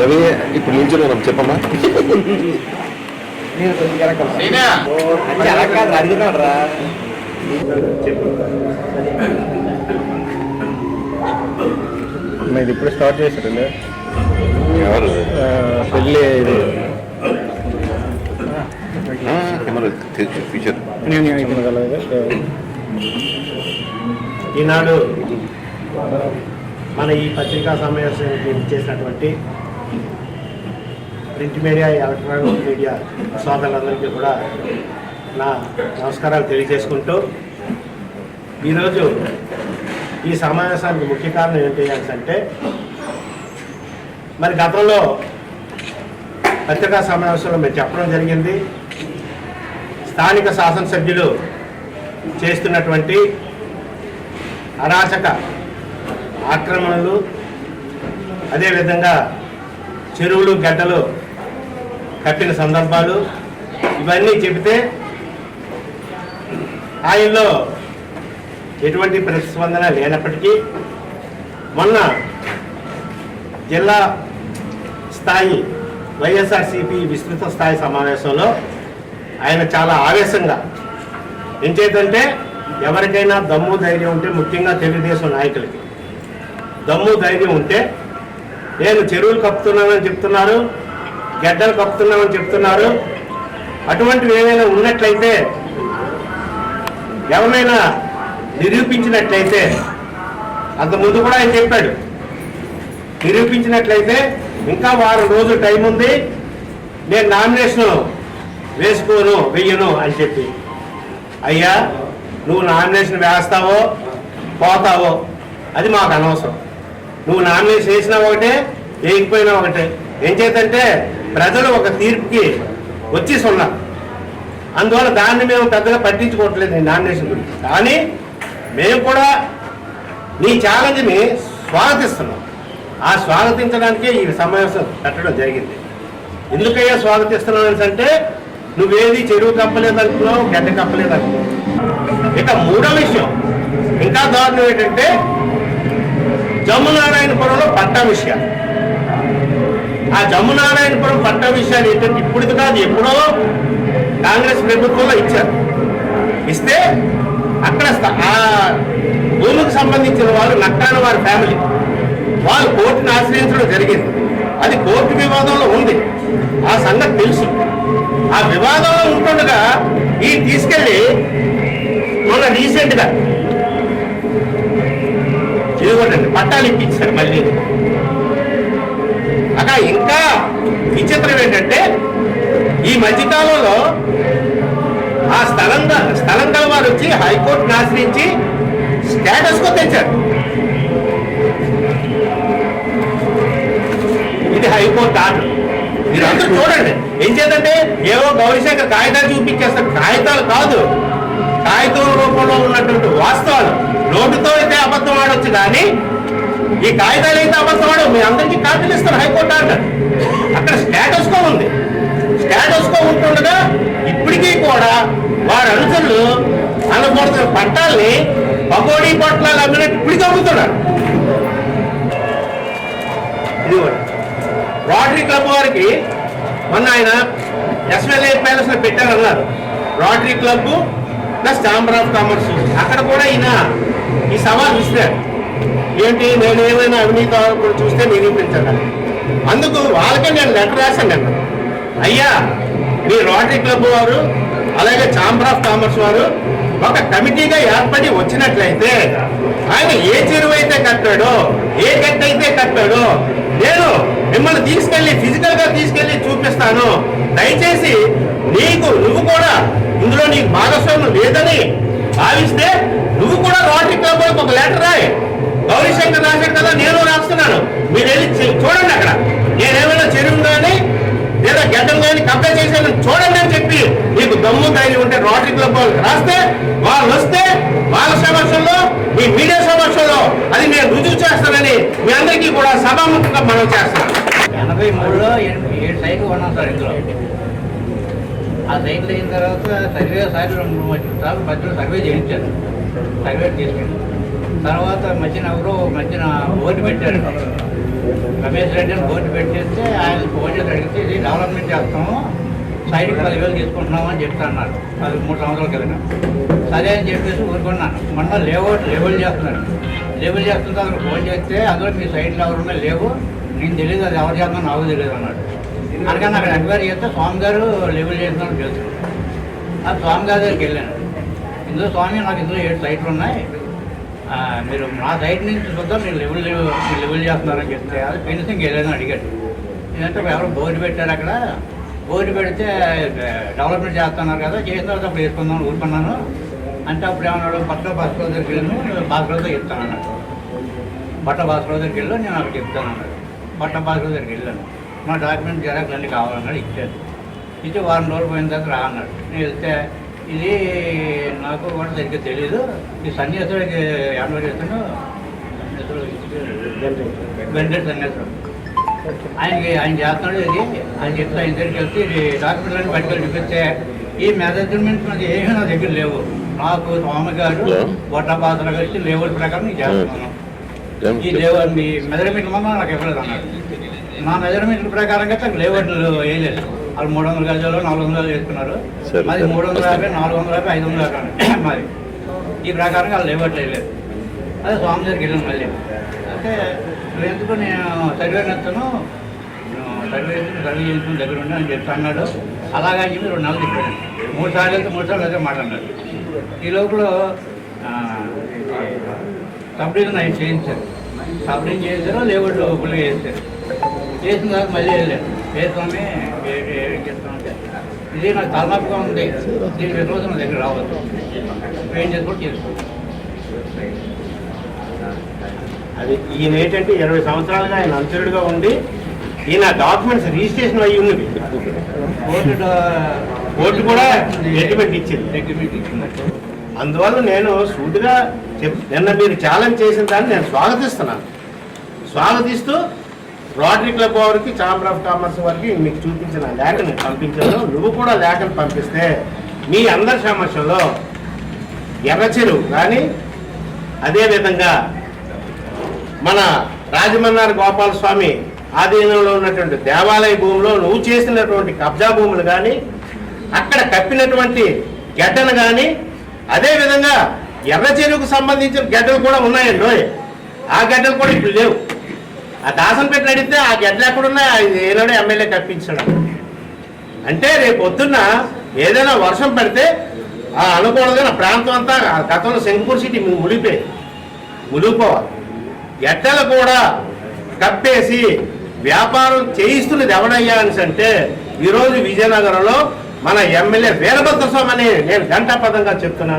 రవి ఇప్పుడు నుంచి మనం చెప్పమ్మా. అడుగుతాడు రా ఇది ఇప్పుడు స్టార్ట్ చేశారు ఎవరు? పెళ్ళి ఇది. ఫీచర్ నేను ఈనాడు మన ఈ పత్రికా సమావేశానికి చేసినటువంటి ప్రింట్ మీడియా ఎలక్ట్రానిక్ మీడియా సోదరులందరికీ కూడా నా నమస్కారాలు తెలియజేసుకుంటూ ఈరోజు ఈ సమావేశానికి ముఖ్య కారణం ఏంటి అంటే మరి గతంలో పత్రికా సమావేశంలో మేము చెప్పడం జరిగింది. స్థానిక శాసనసభ్యులు చేస్తున్నటువంటి అరాచక ఆక్రమణలు అదేవిధంగా చెరువులు గడ్డలు కట్టిన సందర్భాలు ఇవన్నీ చెబితే ఆయనలో ఎటువంటి ప్రతిస్పందన లేనప్పటికీ మొన్న జిల్లా స్థాయి వైఎస్ఆర్సీపీ విస్తృత స్థాయి సమావేశంలో ఆయన చాలా ఆవేశంగా ఏం ఎవరికైనా దమ్ము ధైర్యం ఉంటే ముఖ్యంగా తెలుగుదేశం నాయకులకి. దమ్ము ధైర్యం ఉంటే నేను చెరువులు కప్పుతున్నానని చెప్తున్నారు గడ్డలు కప్పుతున్నామని చెప్తున్నారు. అటువంటివి ఏమైనా ఉన్నట్లయితే ఎవరైనా నిరూపించినట్లయితే అంతకుముందు కూడా ఆయన చెప్పాడు నిరూపించినట్లయితే ఇంకా వారం రోజులు టైం ఉంది నేను నామినేషన్ వేసుకోను వెయ్యను అని చెప్పి. అయ్యా నువ్వు నామినేషన్ వేస్తావో పోతావో అది మాకు అనవసరం. నువ్వు నామినేషన్ వేసినా ఒకటే వేయకపోయినా ఒకటే. ఏం చేతంటే ప్రజలు ఒక తీర్పుకి వచ్చి ఉన్నారు అందువల్ల దాన్ని మేము పెద్దగా పట్టించుకోవట్లేదు నీ నామినేషన్ గురించి. కానీ మేము కూడా నీ ఛాలెంజ్ని స్వాగతిస్తున్నాం. ఆ స్వాగతించడానికే ఈ సమావేశం పెట్టడం జరిగింది. ఎందుకయ్యా స్వాగతిస్తున్నావు అంటే నువ్వేది చెరువు కప్పలేదు అనుకున్నావు గడ్డ కప్పలేదు అనుకున్నావు ఇక మూడో విషయం. ఇంకా దారుణం ఏంటంటే జమ్మునారాయణపురంలో పట్టా విషయాలు. ఆ జమ్మునారాయణపురం పట్టా విషయాలు ఏంటంటే ఇప్పుడు కాదు ఎప్పుడో కాంగ్రెస్ ప్రభుత్వంలో ఇచ్చారు. ఇస్తే అక్కడ ఆ భూమికి సంబంధించిన వాళ్ళు నక్కాన వారి ఫ్యామిలీ. వాళ్ళు కోర్టును ఆశ్రయించడం జరిగింది. అది కోర్టు వివాదంలో ఉంది. మొన్న రీసెంట్గా. పట్టాలు ఇప్పించారు మళ్ళీ. అక్కడ ఇంకా విచిత్రం ఏంటంటే ఈ మధ్యకాలంలో ఆ స్థలం స్థలం గల వారు వచ్చి హైకోర్టును ఆశ్రయించి స్టేటస్ కో తెచ్చారు. ఇది హైకోర్టు ఆర్డర్. మీరు అందరూ చూడండి. ఏం చేద్దంటే ఏవో గౌరీశంకర్ కాగితాలు చూపించేస్తారు. కాగితాలు కాదు. కాగితం రూపంలో ఉన్నటువంటి వాస్తవాలు. నోటుతో అయితే అబద్ధం ఆడొచ్చు కానీ ఈ కాగితాలు అయితే అబద్ధం ఆడవు. మీ అందరికీ కాపీలు ఇస్తారు హైకోర్టు ఆర్డర్. అక్కడ స్టేటస్ కో ఉంది. స్టేటస్ కో ఉంటుండగా ఇప్పటికీ కూడా వారి అనుచరులు అనకూడదు పట్టాల్ని పకోడీ పొట్లాలు అమ్మినట్టు ఇప్పటికీ అమ్ముతున్నారు. రోటరీ క్లబ్ వారికి మొన్న ఆయన ఎస్ఎల్ఏ ప్యాలెస్లో పెట్టారన్నారు. Rotary club plus chamber of commerce అక్కడ కూడా ఈయన ఈ సవాల్ ఇస్తాడు ఏంటి నేను ఏమైనా అవినీతి చూస్తే నిరూపించాలి అందుకు వాళ్ళకే నేను లెటర్ రాశాను నేను అయ్యా మీ రోటరీ క్లబ్ వారు అలాగే ఛాంబర్ ఆఫ్ కామర్స్ వారు ఒక కమిటీగా ఏర్పడి వచ్చినట్లయితే ఆయన ఏ చెరువు అయితే కట్టాడో ఏ గట్ట అయితే కట్టాడో నేను మిమ్మల్ని తీసుకెళ్ళి ఫిజికల్గా తీసుకెళ్ళి చూపిస్తాను. దయచేసి నీకు నువ్వు కూడా ఇందులో నీకు భాగస్వామ్యం లేదని భావిస్తే నువ్వు కూడా రోటరీ క్లబ్ ఒక లెటర్ రాయి. గౌరీశంకర్ రాశాడు కదా నేను రాస్తున్నాను. మీరు వెళ్ళి చూడండి అక్కడ. నేనేమైనా చెరువు కానీ లేదా గడ్డం కానీ కబ్జా చేశాను చూడండి అని చెప్పి నీకు దమ్ము ధైర్యం ఉంటే రోటరీ క్లబ్ వాళ్ళకి రాస్తే వాళ్ళు వస్తే వాళ్ళ సమక్షంలో మీ మీడియా సమక్షంలో అది నేను రుజువు చేస్తానని మీ అందరికీ కూడా సభాముఖంగా మనం చేస్తాను ఎనభై మూడులో ఏడు సైకిల్ కొన్నాం సార్ ఇందులో. ఆ సైకిల్ అయిన తర్వాత సర్వే సార్లు రెండు మూడు సార్లు మధ్యలో సర్వే చేయించారు. సర్వే తీసుకెళ్ళి తర్వాత మధ్యన ఎవరో మధ్యన ఓటు పెట్టారు. రమేష్ రెడ్డి అని ఓటు పెట్టేస్తే ఆయన ఫోన్ చేసి అడిగితే ఇది డెవలప్మెంట్ చేస్తాము. సైడ్కి పదివేలు తీసుకుంటున్నామని అని చెప్తా అన్నారు. మూడు సంవత్సరాల క్రితం సరే అని చెప్పేసి ఊరుకున్నాను మొన్న లేఅవుట్ లెవెల్ చేస్తున్నాను లెవెల్ చేస్తుంటే అతను ఫోన్ చేస్తే అందులో మీ సైడ్లో ఎవరున్నా లేవు. నేను తెలియదు అది ఎవరు చేస్తున్నా నాకు తెలియదు అన్నాడు. అందుకని అక్కడ ఎంక్వైరీ చేస్తే స్వామి గారు లెవెల్ చేస్తున్నాడు తెలుసు. ఆ స్వామి గారి దగ్గరికి వెళ్ళాను. ఇందులో స్వామి నాకు ఇందులో ఏడు సైట్లు ఉన్నాయి. మీరు నా సైట్ నుంచి చూద్దాం మీరు లెవెల్ మీరు లెవెల్ చేస్తున్నారని చెప్తే. అది పెన్సింగ్ వెళ్ళాను అడిగాడు. ఏంటంటే ఎవరు బోర్డు పెట్టారు అక్కడ. బోర్డు పెడితే డెవలప్మెంట్ చేస్తున్నారు కదా చేసిన తర్వాత అప్పుడు వేసుకుందాం ఊరుకున్నాను. అంటే అప్పుడు ఏమన్నాడు పక్క భాస్కర్ దగ్గరికి వెళ్ళాను భాస్కర్తో చెప్తాను అన్నాడు. బట్ట భాస్కర్ దగ్గరికి వెళ్ళి నేను అక్కడ చెప్తాను అన్నాడు. బట్ట భాస్కర్ దగ్గరికి వెళ్ళాను. మా డాక్యుమెంట్ జెరాక్స్ అన్నీ కావాలన్నాడు ఇచ్చాను ఇచ్చి వారం రోజులు పోయిన తర్వాత రా అన్నాడు. నేను వెళ్తే ఇది నాకు కూడా సరిగ్గా తెలియదు ఈ సన్యాసుడికి ఎవరు చేస్తాను వెంకట సన్యాసుడు ఆయనకి ఆయన చేస్తున్నాడు ఇది ఆయన చెప్తే ఆయన దగ్గరికి వెళ్తే ఇది డాక్యుమెంట్లను పట్టుకొని చూపిస్తే ఈ మెజర్మెంట్స్ మీద ఏమీ నా దగ్గర లేవు. నాకు స్వామి గారు. బొట్టపాత్ర కలిసి లేవుల ప్రకారం నేను చేస్తున్నాను ఈ లేవర్ మీ మెజర్మెంట్ మొన్న నాకు ఇవ్వలేదు అన్నాడు. నా మెజర్మెంట్ ప్రకారంగా తనకు లేవర్లు వేయలేదు. వాళ్ళు మూడు వందల గజాలు నాలుగు వందల వేసుకున్నారు. మాది సరే. మూడు వందల యాభై నాలుగు వందల యాభై ఐదు వందల యాభై. మాది ఈ ప్రకారంగా వాళ్ళు లేవర్లు వేయలేదు. అదే స్వామి దగ్గరికి వెళ్ళాను మళ్ళీ. అయితే నువ్వు ఎందుకు నేను సర్వే నెత్తాను సర్వే సర్వే చేసుకుని దగ్గర ఉండి అని చెప్పి అన్నాడు. అలాగా అని చెప్పి రెండు నెలలు చెప్పాడు. మూడు సార్లు వెళ్తే మూడు సార్లు అదే మాట్లాడినాడు ఈ లోపల కంప్లీట్ ఆయన చేయించారు. కంప్లీట్ చేశారు లేవుడు ఫుల్గా చేశారు చేసిన తర్వాత మళ్ళీ వెళ్ళారు. చేస్తామే ఏం చేస్తామంటే ఇది నాకు తలనొప్పిగా ఉంది. దీనికి రోజు నా దగ్గర రావద్దు. ఏం చేసి కూడా చేసుకోవచ్చు. అది ఈయన ఏంటంటే ఇరవై సంవత్సరాలుగా ఆయన అనుచరుడుగా ఉండి ఈయన డాక్యుమెంట్స్ రిజిస్ట్రేషన్ అయ్యి ఉన్నవి. కోర్టు కోర్టు కూడా జడ్జిమెంట్ ఇచ్చింది. అందువల్ల నేను సూటిగా చెప్ నిన్న మీరు ఛాలెంజ్ చేసిన దాన్ని నేను స్వాగతిస్తున్నాను. స్వాగతిస్తూ రోటరీ క్లబ్ వారికి ఛాంబర్ ఆఫ్ కామర్స్ వారికి మీకు చూపించిన లేఖను పంపించాను. నువ్వు కూడా లేఖను పంపిస్తే మీ అందరి సమస్యలో ఎర్రచెరువు కానీ అదేవిధంగా మన రాజమన్నారి గోపాల స్వామి ఆధీనంలో ఉన్నటువంటి దేవాలయ భూమిలో నువ్వు చేసినటువంటి కబ్జా భూములు కానీ అక్కడ కప్పినటువంటి గడ్డను కానీ అదేవిధంగా ఎర్ర చెరువుకు సంబంధించిన గడ్డలు కూడా ఉన్నాయండి ఆ గడ్డలు కూడా ఇప్పుడు లేవు. ఆ దాసం పెట్టి అడిగితే ఆ గడ్డలు ఎక్కడున్నా ఏనాడో ఎమ్మెల్యే కప్పించడం. అంటే రేపు పొద్దున్న ఏదైనా వర్షం పడితే ఆ అనుకూలంగా ప్రాంతం అంతా ఆ గతంలో శంకపూర్ సిటీ మునిగిపోయింది. మునిగిపోవాలి. ఎడ్డలు కూడా కప్పేసి వ్యాపారం చేయిస్తున్నది ఎవడయ్యా అని అంటే ఈరోజు విజయనగరంలో మన ఎమ్మెల్యే వీరభద్రస్వామి అని నేను గంటాపదంగా చెప్తున్నాను.